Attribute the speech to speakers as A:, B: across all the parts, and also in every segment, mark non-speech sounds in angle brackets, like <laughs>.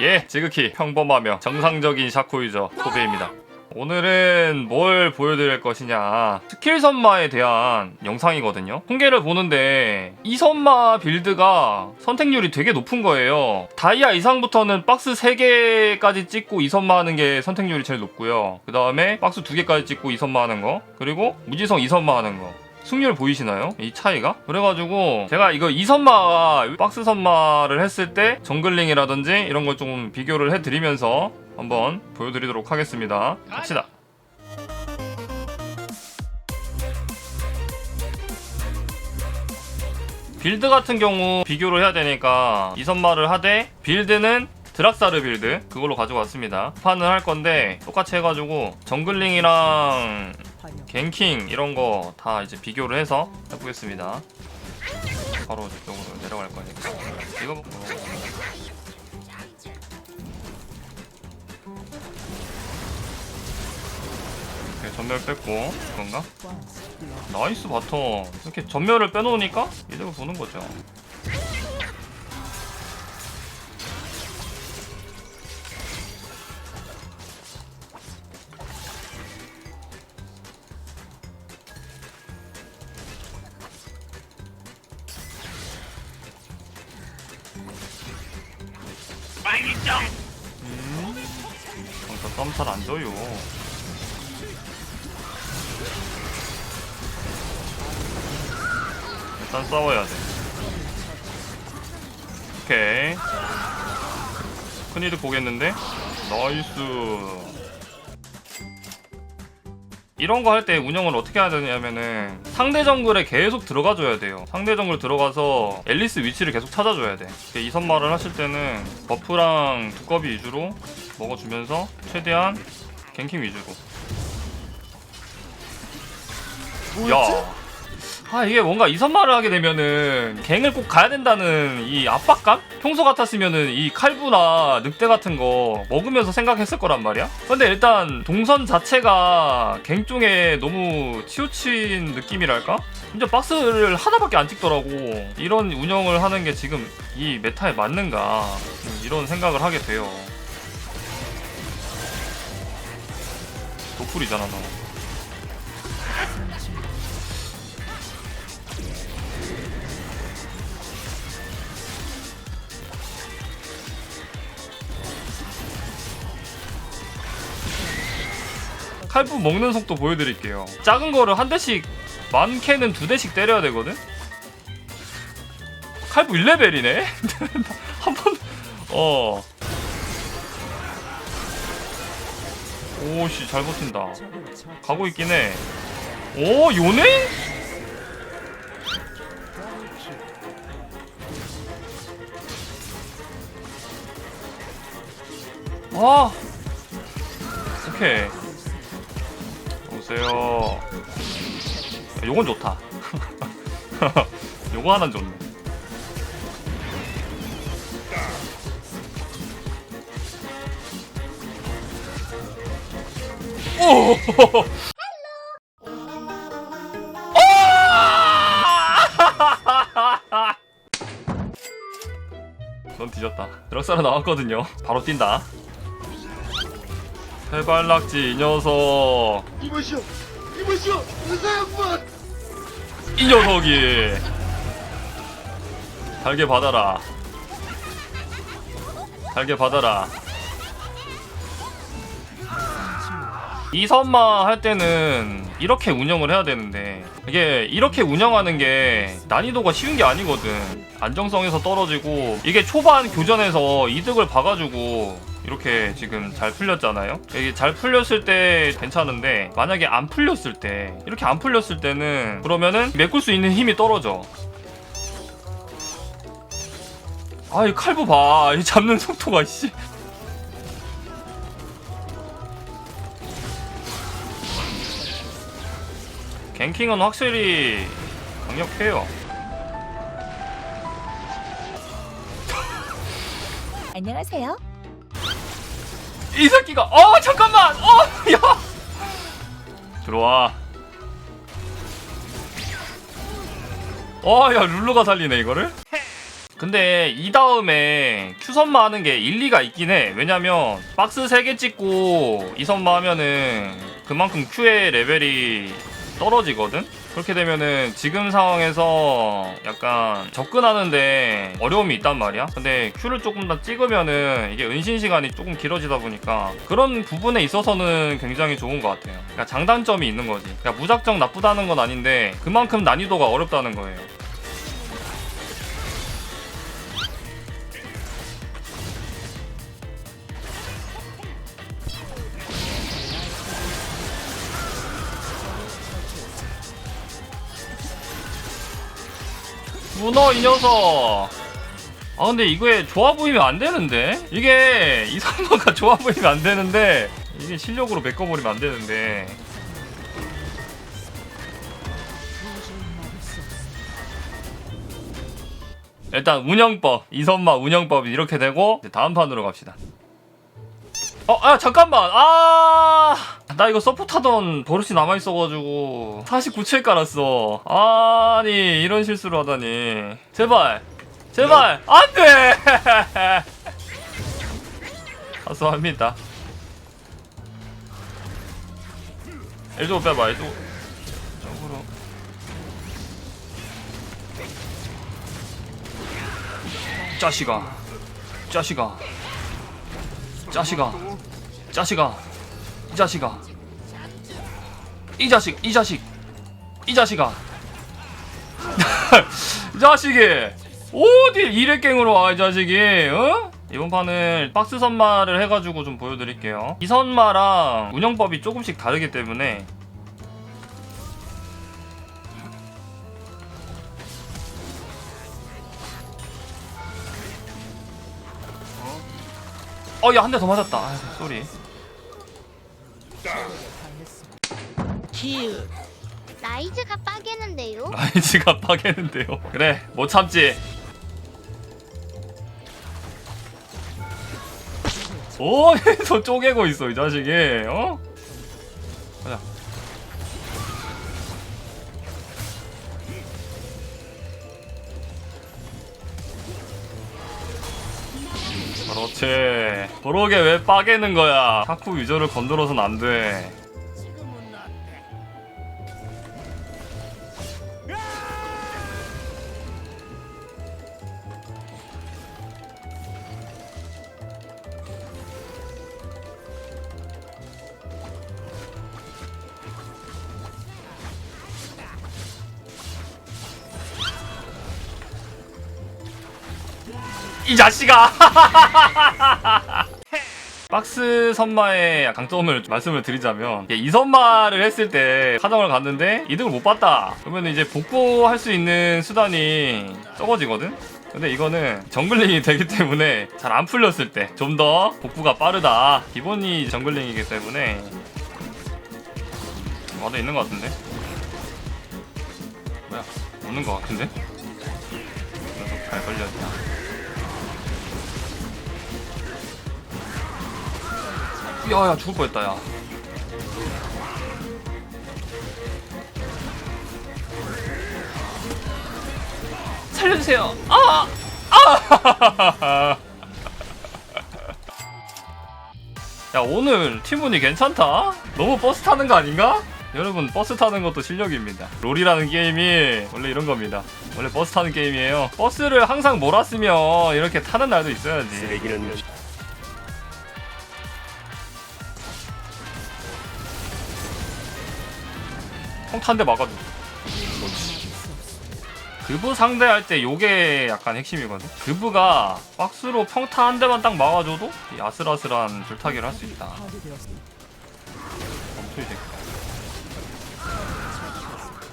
A: 예, 지극히 평범하며 정상적인 샤코 유저 토베입니다. 오늘은 뭘 보여드릴 것이냐. 스킬 선마에 대한 영상이거든요. 통계를 보는데 이 선마 빌드가 선택률이 되게 높은 거예요. 다이아 이상부터는 박스 3개까지 찍고 이 선마 하는 게 선택률이 제일 높고요. 그 다음에 박스 2개까지 찍고 이 선마 하는 거 그리고 무지성 이 선마 하는 거 승률 보이시나요? 이 차이가? 그래가지고 제가 이거 이 선마와 박스 선마를 했을 때 정글링이라든지 이런 걸좀 비교를 해드리면서 한번 보여드리도록 하겠습니다. 갑시다. 빌드 같은 경우 비교를 해야 되니까 이 선마를 하되 빌드는 드락사르 빌드 그걸로 가지고 왔습니다. 판을 할 건데 똑같이 해가지고 정글링이랑 갱킹 이런 거 다 이제 비교를 해서 해보겠습니다. 바로 저쪽으로 내려갈 거니까 이거 뭐 이렇게 전멸 뺐고 그런가? 나이스 바텀 이렇게 전멸을 빼놓으니까 이득을 보는 거죠. 그러니까 썸살 안 줘요. 일단 싸워야 돼. 오케이. 큰이득 보겠는데? 나이스. 이런 거 할 때 운영을 어떻게 해야 되냐면은 상대 정글에 계속 들어가줘야 돼요. 상대 정글 들어가서 앨리스 위치를 계속 찾아줘야 돼. 이 선말을 하실 때는 버프랑 두꺼비 위주로 먹어주면서 최대한 갱킹 위주로. 야. 아 이게 뭔가 이 선말을 하게 되면은 갱을 꼭 가야 된다는 이 압박감? 평소 같았으면은 이 칼부나 늑대 같은 거 먹으면서 생각했을 거란 말이야. 근데 일단 동선 자체가 갱 쪽에 너무 치우친 느낌이랄까? 진짜 박스를 하나밖에 안 찍더라고. 이런 운영을 하는 게 지금 이 메타에 맞는가? 음, 이런 생각을 하게 돼요. 독불이잖아 너. 칼부 먹는 속도 보여드릴게요. 작은 거를 한 대씩 많게는 두 대씩 때려야 되거든. 칼부 1레벨이네. <laughs> 한 번, 어. 오씨 잘 버틴다. 가고 있긴 해. 오 요네? 와. 오케이. 야, 요건 좋다. <laughs> 요거 하나는 좋네. 오! <laughs> 넌 뒤졌다. 드럭사로 나왔거든요. 바로 뛴다. 해발낙지 이 녀석.
B: 이보시오, 이보시오, 의사 양반.
A: 이 녀석이 달게 받아라 달게 받아라 이 선마 할 때는 이렇게 운영을 해야 되는데 이게 이렇게 운영하는 게 난이도가 쉬운 게 아니거든 안정성에서 떨어지고 이게 초반 교전에서 이득을 봐가지고 이렇게 지금 잘 풀렸잖아요. 이게 잘 풀렸을 때 괜찮은데 만약에 안 풀렸을 때 이렇게 안 풀렸을 때는 그러면은 메꿀 수 있는 힘이 떨어져. 아, 이 칼부 봐. 이 잡는 속도가 씨. 갱킹은 확실히 강력해요.
C: 안녕하세요.
A: 이 새끼가 어 잠깐만 어야 들어와 어야 룰루가 살리네 이거를 근데 이 다음에 큐선마 하는 게 일리가 있긴 해. 왜냐면 박스 3개 찍고 이 선마 하면은 그만큼 큐의 레벨이 떨어지거든? 그렇게 되면은 지금 상황에서 약간 접근하는데 어려움이 있단 말이야. 근데 큐를 조금 더 찍으면은 이게 은신 시간이 조금 길어지다 보니까 그런 부분에 있어서는 굉장히 좋은 것 같아요. 그러니까 장단점이 있는 거지. 그러니까 무작정 나쁘다는 건 아닌데 그만큼 난이도가 어렵다는 거예요. 문어 이 녀석. 아 근데 이거에 좋아 보이면 안 되는데? 이게 이 선마가 좋아 보이면 안 되는데 이게 실력으로 메꿔버리면 안 되는데. 일단 운영법 이선마 운영법이 이렇게 되고 이제 다음 판으로 갑시다 어, 아, 잠깐만. 아, 나 이거 서포트하던 버릇이 남아있어가지고 49채 깔았어. 아니, 이런 실수를 하다니. 제발, 제발, 안 돼! <laughs> 사소합니다. 일조 빼봐, 일조. 쪽으로. 짜식아. 짜식아. 자식아 자식아 이 자식아. 이 자식 이 자식 이 자식아. <laughs> 이 자식이 어디 이래깽으로 와 이 자식이 어? 이번 판은 박스 선마를 해가지고 좀 보여드릴게요. 이 선마랑 운영법이 조금씩 다르기 때문에. 어야 한 대 더 맞았다. 아, 쏘리
D: 라이즈가 빠개는데요? <laughs>
A: 라이즈가 빠개는데요. 그래, 못 참지. 오, <laughs> 저 쪼개고 있어, 이 자식이. 어? 그렇지. 그러게 왜 빠개는 거야? 자꾸 유저를 건드려선 안 돼. 이 자식아! <laughs> 박스 선마의 강점을 말씀을 드리자면 이 선마를 했을 때 카정을 갔는데 이득을 못 봤다. 그러면 이제 복구할 수 있는 수단이 적어지거든? 근데 이거는 정글링이 되기 때문에 잘 안 풀렸을 때 좀 더 복구가 빠르다. 기본이 정글링이기 때문에 와도 있는 것 같은데? 뭐야? 오는 것 같은데? 녀석 잘 걸렸다 야야 죽을 뻔했다 야 살려주세요 아! 아! 야 오늘 팀운이 괜찮다? 너무 버스 타는 거 아닌가? 여러분 버스 타는 것도 실력입니다 롤이라는 게임이 원래 이런 겁니다 원래 버스 타는 게임이에요 버스를 항상 몰았으면 이렇게 타는 날도 있어야지 평타 한대 막아줘. 그브 상대할 때 요게 약간 핵심이거든. 그브가 박스로 평타 한 대만 딱 막아줘도 이 아슬아슬한 줄타기를 할 수 있다. 멈춰 이 새끼.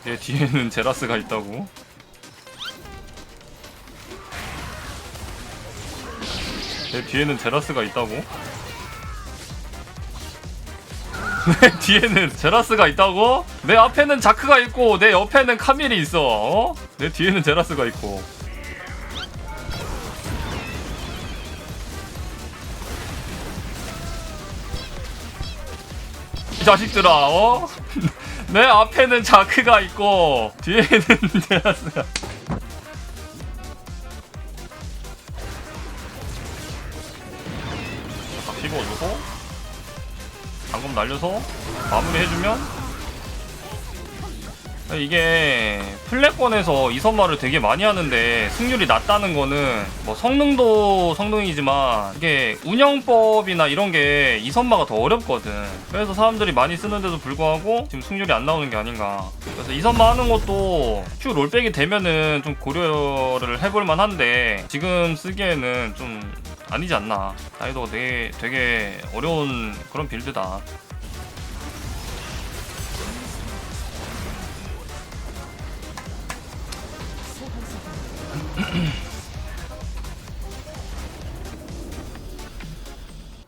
A: 얘 뒤에는 제라스가 있다고. 얘 뒤에는 제라스가 있다고. 내 뒤에는 제라스가 있다고? 내 앞에는 자크가 있고 내 옆에는 카밀이 있어. 어? 내 뒤에는 제라스가 있고. 이 자식들아, 어? <laughs> 내 앞에는 자크가 있고 뒤에는 <laughs> 제라스가. 다 피고 오고. 방금 날려서 마무리해주면? 이게 플랫권에서 이선마를 되게 많이 하는데 승률이 낮다는 거는 뭐 성능도 성능이지만 이게 운영법이나 이런 게 이선마가 더 어렵거든. 그래서 사람들이 많이 쓰는데도 불구하고 지금 승률이 안 나오는 게 아닌가. 그래서 이선마 하는 것도 큐 롤백이 되면은 좀 고려를 해볼 만한데 지금 쓰기에는 좀 아니지 않나 나이도 되게, 되게 어려운 그런 빌드다 <clears throat>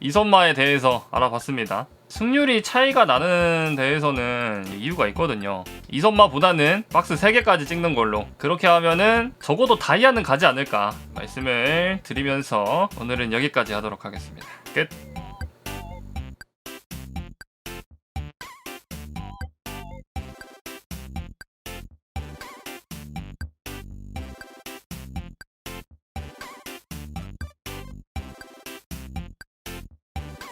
A: 이선마에 대해서 알아봤습니다. 승률이 차이가 나는 데에서는 이유가 있거든요. 이선마보다는 박스 3개까지 찍는 걸로 그렇게 하면은 적어도 다이아는 가지 않을까 말씀을 드리면서 오늘은 여기까지 하도록 하겠습니다. 끝!